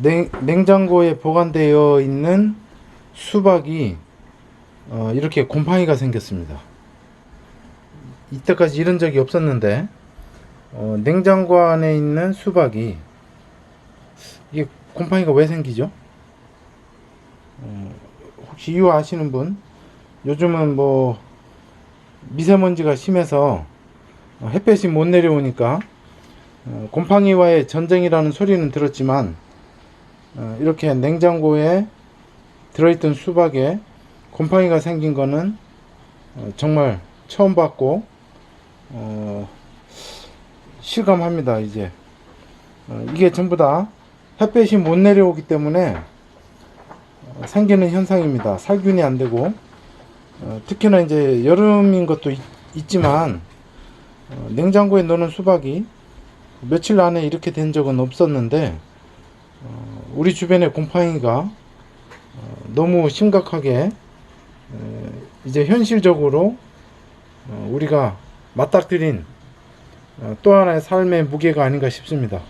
냉, 냉장고에 보관되어 있는 수박이 어, 이렇게 곰팡이가 생겼습니다. 이때까지 이런 적이 없었는데 어, 냉장고 안에 있는 수박이 이게 곰팡이가 왜 생기죠? 어, 혹시 이유 아시는 분? 요즘은 뭐 미세먼지가 심해서 어, 햇볕이 못 내려오니까 어, 곰팡이와의 전쟁이라는 소리는 들었지만 어, 이렇게 냉장고에 들어있던 수박에 곰팡이가 생긴 거는 어, 정말 처음 봤고 어, 실감합니다 이제. 어, 이게 전부 다 햇볕이 못 내려오기 때문에 어, 생기는 현상입니다. 살균이 안 되고. 어, 특히나 이제 여름인 것도 있, 있지만 어, 냉장고에 넣는 수박이 며칠 안에 이렇게 된 적은 없었는데 어, 우리 주변에 곰팡이가 어, 너무 심각하게 에, 이제 현실적으로 어, 우리가 맞닥뜨린 어, 또 하나의 삶의 무게가 아닌가 싶습니다.